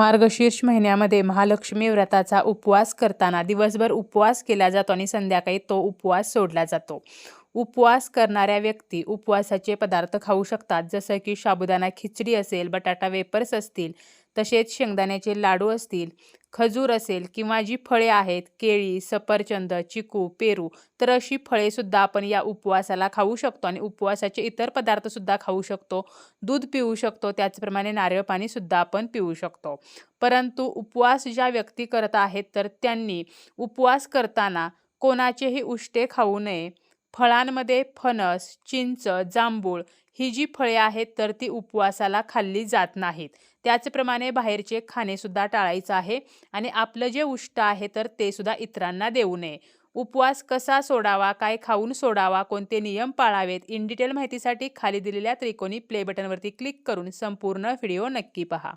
मार्गशीर्ष महिन्यामध्ये महालक्ष्मी व्रताचा उपवास करताना दिवसभर उपवास केला जातो आणि संध्याकाळी तो उपवास सोडला जातो. उपवास करणाऱ्या व्यक्ती उपवासाचे पदार्थ खाऊ शकतात. जसं की साबुदाणा खिचडी असेल बटाटा वेपर्स असतील तसेच शेंगदाण्याचे लाडू असतील खजूर असेल किंवा जी फळे आहेत केळी सफरचंद चिकू पेरू तर अशी फळेसुद्धा आपण या उपवासाला खाऊ शकतो आणि उपवासाचे इतर पदार्थसुद्धा खाऊ शकतो. दूध पिऊ शकतो त्याचप्रमाणे नारळ पाणीसुद्धा आपण पिऊ शकतो. परंतु उपवास ज्या व्यक्ती करत आहेत तर त्यांनी उपवास करताना कोणाचेही उष्टे खाऊ नये. फळांमध्ये फणस चिंच जांभूळ ही जी फळे आहेत तर ती उपवासाला खाल्ली जात नाहीत. त्याचप्रमाणे बाहेरचे खाणेसुद्धा टाळायचं आहे आणि आपलं जे उष्ट आहे तर ते सुद्धा इतरांना देऊ नये. उपवास कसा सोडावा काय खाऊन सोडावा कोणते नियम पाळावेत इन डिटेल माहितीसाठी खाली दिलेल्या त्रिकोणी प्ले बटनवरती क्लिक करून संपूर्ण व्हिडिओ नक्की पहा.